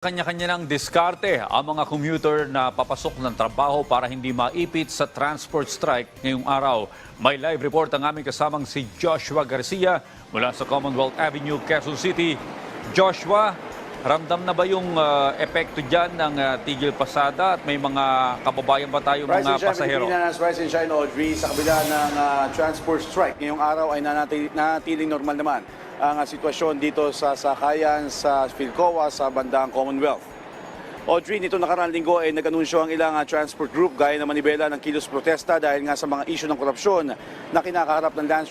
Kanya-kanya ng diskarte ang mga commuter na papasok ng trabaho para hindi maipit sa transport strike ngayong araw. May live report ang aming kasamang si Joshua Garcia mula sa Commonwealth Avenue, Quezon City. Joshua, ramdam na ba yung ah, epekto dyan ng ah, tigil pasada at may mga kababayan ba tayo Rise mga pasahero? Pilipinas, Rise and Shine Audrey, sa kabila ng ah, transport strike ngayong araw ay nanati- nanatiling normal naman ang ah, sitwasyon dito sa sakayan sa Philcoa sa bandang Commonwealth. Audrey, nito nakaraan linggo ay nag-anunsyo ang ilang ah, transport group gaya ng Manibela ng kilos protesta dahil nga sa mga isyu ng korupsyon na kinakaharap ng Land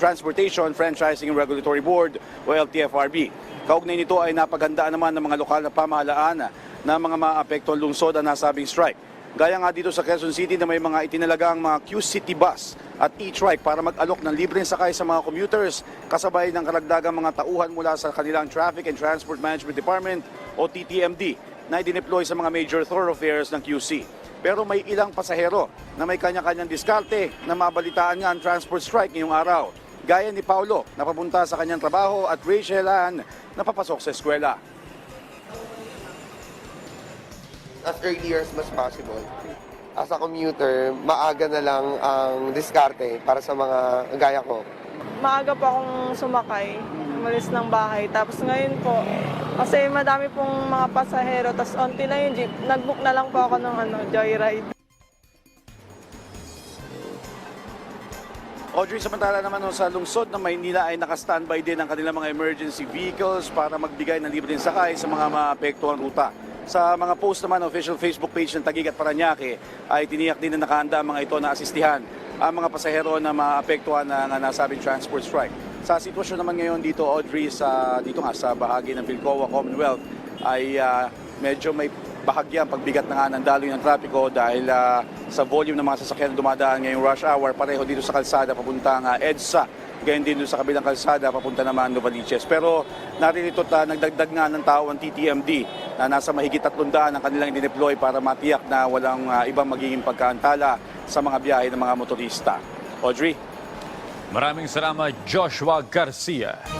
Transportation, Franchising and Regulatory Board o LTFRB. Kaugnay nito ay napaghandaan naman ng mga lokal na pamahalaan na mga maapektuang lungsod ang nasabing strike. Gaya nga dito sa Quezon City na may mga itinalagang mga Q-City bus at e-trike para mag-alok ng libreng sakay sa mga commuters kasabay ng karagdagang mga tauhan mula sa kanilang Traffic and Transport Management Department o TTMD na idineploy sa mga major thoroughfares ng QC. Pero may ilang pasahero na may kanya-kanyang diskarte na mabalitaan nga ang transport strike ngayong araw. Gaya ni Paulo na papunta sa kanyang trabaho at Rachel Ann na papasok sa eskwela. as early as possible. As a commuter, maaga na lang ang diskarte para sa mga gaya ko. maaga pa akong sumakay, umalis ng bahay. Tapos ngayon po, kasi madami pong mga pasahero, tapos onti lang yung jeep, nag-book na lang po ako ng ano, joyride. Audrey, samantala naman sa lungsod ng Maynila ay naka-standby din ang kanilang mga emergency vehicles para magbigay ng libreng sakay sa mga maapektuang ruta. Sa mga post naman official Facebook page ng Taguig at Paranaque ay tiniyak din na nakahanda ang mga ito na asistihan ang mga pasahero na maapektuhan ng nasabing transport strike. Sa sitwasyon naman ngayon dito, Audrey, sa, dito nga sa bahagi ng Philcoa Commonwealth ay ah, medyo may bahagyang pagbigat na nga ng daloy ng trapiko dahil ah, sa volume ng mga sasakyan na dumadaan ngayong rush hour pareho dito sa kalsada papuntang uh, EDSA gayon din sa kabilang kalsada papunta naman Novaliches. Pero naririto ta nagdagdag nga ng tao ang TTMD na nasa mahigit 300 ang kanilang dineploy para matiyak na walang ah, ibang magiging pagkaantala sa mga biyahe ng mga motorista. Audrey? Maraming salamat Joshua Garcia.